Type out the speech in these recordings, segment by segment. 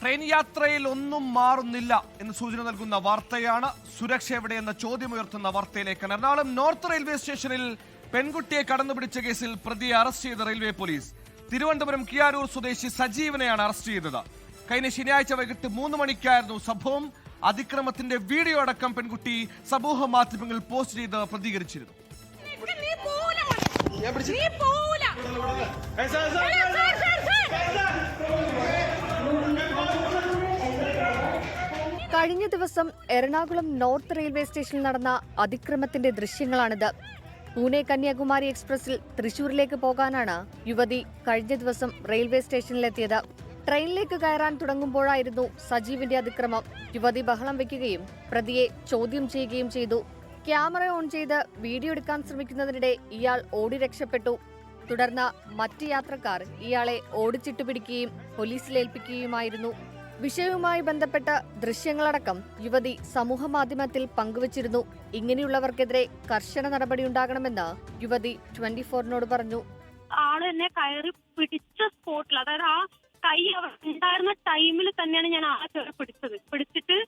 Train യാത്രയിൽ ഒന്നും മാറുന്നില്ല എന്ന് സൂചന നൽകുന്ന വാർത്തയാണ് സുരക്ഷ എവിടെയെന്ന ചോദ്യമുയർത്തുന്ന വാർത്തയിലേക്ക് എറണാകുളം നോർത്ത് റെയിൽവേ സ്റ്റേഷനിൽ പെൺകുട്ടിയെ കടന്നുപിടിച്ച കേസിൽ പ്രതിയെ അറസ്റ്റ് ചെയ്ത റെയിൽവേ പോലീസ്. തിരുവനന്തപുരം കിയാരൂർ സ്വദേശി സജീവനെയാണ് അറസ്റ്റ് ചെയ്തത്. കഴിഞ്ഞ ശനിയാഴ്ച വൈകിട്ട് മൂന്ന് മണിക്കായിരുന്നു സംഭവം. അതിക്രമത്തിന്റെ വീഡിയോ അടക്കം പെൺകുട്ടി സമൂഹ മാധ്യമങ്ങളിൽ പോസ്റ്റ് ചെയ്ത് പ്രതികരിച്ചിരുന്നു. നീ കഴിഞ്ഞ ദിവസം എറണാകുളം നോർത്ത് റെയിൽവേ സ്റ്റേഷനിൽ നടന്ന അതിക്രമത്തിന്റെ ദൃശ്യങ്ങളാണിത്. പൂനെ കന്യാകുമാരി എക്സ്പ്രസിൽ തൃശൂരിലേക്ക് പോകാനാണ് യുവതി കഴിഞ്ഞ ദിവസം റെയിൽവേ സ്റ്റേഷനിലെത്തിയത്. ട്രെയിനിലേക്ക് കയറാൻ തുടങ്ങുമ്പോഴായിരുന്നു സജീവിന്റെ അതിക്രമം. യുവതി ബഹളം വെക്കുകയും പ്രതിയെ ചോദ്യം ചെയ്യുകയും ചെയ്തു. ക്യാമറ ഓൺ ചെയ്ത് വീഡിയോ എടുക്കാൻ ശ്രമിക്കുന്നതിനിടെ ഇയാൾ ഓടി രക്ഷപ്പെട്ടു. തുടർന്ന് മറ്റ് യാത്രക്കാർ ഇയാളെ ഓടിച്ചിട്ട് പിടിക്കുകയും പോലീസിലേൽപ്പിക്കുകയുമായിരുന്നു വിഷയവുമായി ബന്ധപ്പെട്ട ദൃശ്യങ്ങളടക്കം യുവതി സമൂഹമാധ്യമത്തിൽ പങ്കുവച്ചിരുന്നു. ഇങ്ങനെയുള്ളവർക്കെതിരെ കർശന നടപടിയുണ്ടാകണമെന്ന് യുവതി ട്വന്റി ഫോറിനോട് പറഞ്ഞു. ആൾ എന്നെ കയറി പിടിച്ച സ്പോട്ടിൽ അതായത് ആ കൈ ഉണ്ടായിരുന്ന ടൈമിൽ തന്നെയാണ് ഞാൻ ആ ചെറു പിടിച്ചത്. പിടിച്ചിട്ട്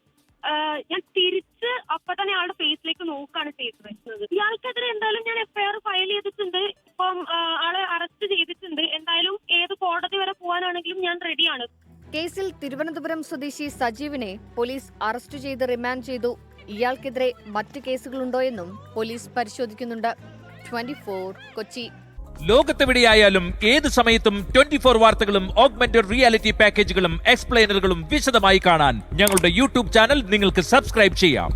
ഞാൻ തിരിച്ച് അപ്പൊ തന്നെ ആളുടെ ഫേസിലേക്ക് നോക്കാണ് വെച്ചത് ഇയാൾക്കെതിരെ എന്തായാലും ഞാൻ എഫ്ഐആർ ഫയൽ ചെയ്തിട്ടുണ്ട്. ഇപ്പം ആളെ അറസ്റ്റ് ചെയ്തിട്ടുണ്ട്. എന്തായാലും ഏത് കോടതി വരെ പോകാനാണെങ്കിലും ഞാൻ റെഡിയാണ്. കേസിൽ തിരുവനന്തപുരം സ്വദേശി സജീവിനെ പോലീസ് അറസ്റ്റ് ചെയ്ത് റിമാൻഡ് ചെയ്തു. ഇയാൾക്കെതിരെ മറ്റ് കേസുകളുണ്ടോയെന്നും പോലീസ് പരിശോധിക്കുന്നുണ്ട്. ട്വന്റി കൊച്ചി. ലോകത്തെവിടെയായാലും ഏത് സമയത്തും ട്വന്റി ഫോർ വാർത്തകളും ഓഗ്മെന്റഡ് റിയാലിറ്റി പാക്കേജുകളും എക്സ്പ്ലെയിനറുകളും വിശദമായി കാണാൻ ഞങ്ങളുടെ യൂട്യൂബ് ചാനൽ നിങ്ങൾക്ക് സബ്സ്ക്രൈബ് ചെയ്യാം.